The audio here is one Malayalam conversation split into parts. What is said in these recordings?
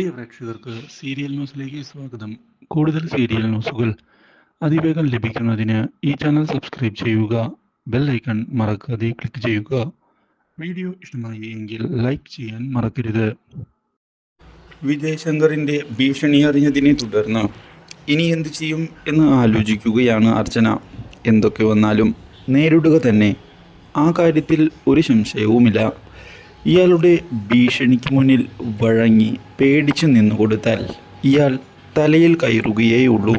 പ്രിയ പ്രേക്ഷകർക്ക് സീരിയൽ ന്യൂസിലേക്ക് സ്വാഗതം. കൂടുതൽ സീരിയൽ ന്യൂസുകൾ അതിവേഗം ലഭിക്കുന്നതിന് ഈ ചാനൽ സബ്സ്ക്രൈബ് ചെയ്യുക ബെൽ ഐക്കൺ മറക്കാതെ ക്ലിക്ക് ചെയ്യുക. വീഡിയോ ഇഷ്ടമായി എങ്കിൽ ലൈക്ക് ചെയ്യാൻ മറക്കരുത്. വിജയശങ്കറിന്റെ ഭീഷണി അറിഞ്ഞതിനെ തുടർന്ന് ഇനി എന്ത് ചെയ്യും എന്ന് ആലോചിക്കുകയാണ് അർച്ചന. എന്തൊക്കെ വന്നാലും നേരിടുക തന്നെ ആ കാര്യത്തിൽ ഒരു സംശയവുമില്ല. ഇയാളുടെ ഭീഷണിക്ക് മുന്നിൽ വഴങ്ങി പേടിച്ചു നിന്നു കൊടുത്താൽ ഇയാൾ തലയിൽ കയറുകയേ ഉള്ളൂ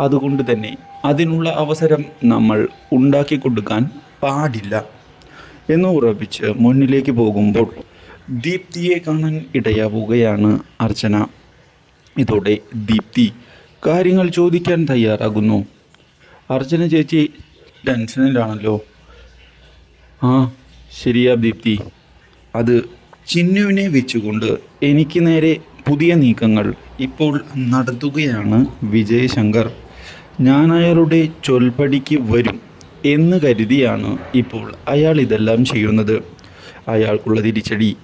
അതുകൊണ്ട് തന്നെ അതിനുള്ള അവസരം നമ്മൾ ഉണ്ടാക്കി കൊടുക്കാൻ പാടില്ല എന്ന് ഉറപ്പിച്ച് മുന്നിലേക്ക് പോകുമ്പോൾ ദീപ്തിയെ കാണാൻ ഇടയാവുകയാണ് അർച്ചന. ഇതോടെ ദീപ്തി കാര്യങ്ങൾ ചോദിക്കാൻ തയ്യാറാകുന്നു. അർച്ചന ചേച്ചി ടെൻഷനിലാണല്ലോ. ആ ശരിയാ ദീപ്തി. അത് ചിന്നുവിനെ വെച്ചുകൊണ്ട് എനിക്ക് നേരെ പുതിയ നീക്കങ്ങൾ ഇപ്പോൾ നടത്തുകയാണ് വിജയശങ്കർ. ഞാൻ അയാളുടെ ചൊൽപ്പടിക്ക് വരും എന്ന് കരുതിയാണ് ഇപ്പോൾ അയാൾ ഇതെല്ലാം ചെയ്യുന്നത്. അയാൾക്കുള്ള തിരിച്ചടി.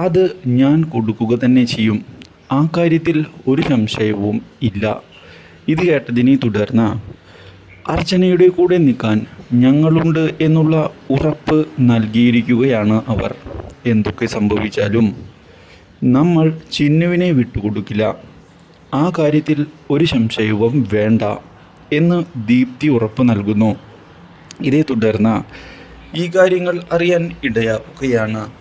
അത് ഞാൻ കൊടുക്കുക തന്നെ ചെയ്യും. ആ കാര്യത്തിൽ ഒരു സംശയവും ഇല്ല. ഇത് കേട്ടതിനെ തുടർന്ന് അർച്ചനയുടെ കൂടെ നിൽക്കാൻ ഞങ്ങളുണ്ട് എന്നുള്ള ഉറപ്പ് നൽകിയിരിക്കുകയാണ് അവർ. എന്തൊക്കെ സംഭവിച്ചാലും നമ്മൾ ചിന്നുവിനെ വിട്ടുകൊടുക്കില്ല. ആ കാര്യത്തിൽ ഒരു സംശയവും വേണ്ട എന്ന് ദീപ്തി ഉറപ്പ് നൽകുന്നു. ഇതേ തുടർന്ന് ഈ കാര്യങ്ങൾ അറിയാൻ ഇടയാവുകയാണ്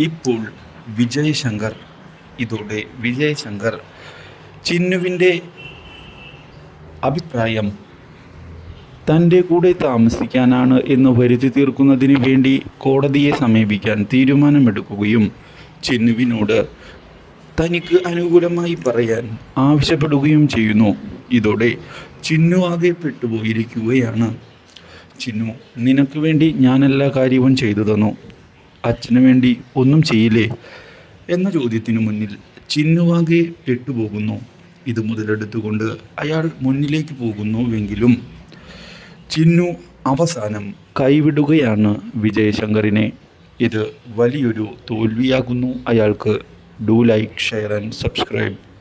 ഇപ്പോൾ വിജയശങ്കർ. ഇതോടെ വിജയശങ്കർ ചിന്നുവിന്റെ അഭിപ്രായം തന്റെ കൂടെ താമസിക്കാനാണ് എന്ന് വരുത്തി തീർക്കുന്നതിന് വേണ്ടി കോടതിയെ സമീപിക്കാൻ തീരുമാനമെടുക്കുകയും ചിന്നുവിനോട് തനിക്ക് അനുകൂലമായി പറയാൻ ആവശ്യപ്പെടുകയും ചെയ്യുന്നു. ഇതോടെ ചിന്നു ആകെ പെട്ടുപോയിരിക്കുകയാണ്. ചിന്നു നിനക്ക് വേണ്ടി ഞാനെല്ലാ കാര്യവും ചെയ്തു തന്നു അച്ഛന് വേണ്ടി ഒന്നും ചെയ്യില്ലേ? എന്ന ചോദ്യത്തിന് മുന്നിൽ ചിന്നുവാകെ പെട്ടുപോകുന്നു. ഇത് മുതലെടുത്തുകൊണ്ട് അയാൾ മുന്നിലേക്ക് പോകുന്നുവെങ്കിലും ചിന്നു അവസാനം കൈവിടുകയാണ് വിജയശങ്കറിനെ. ഇത് വലിയൊരു തോൽവിയാകുന്നു. അയാൾക്ക് do like share and subscribe.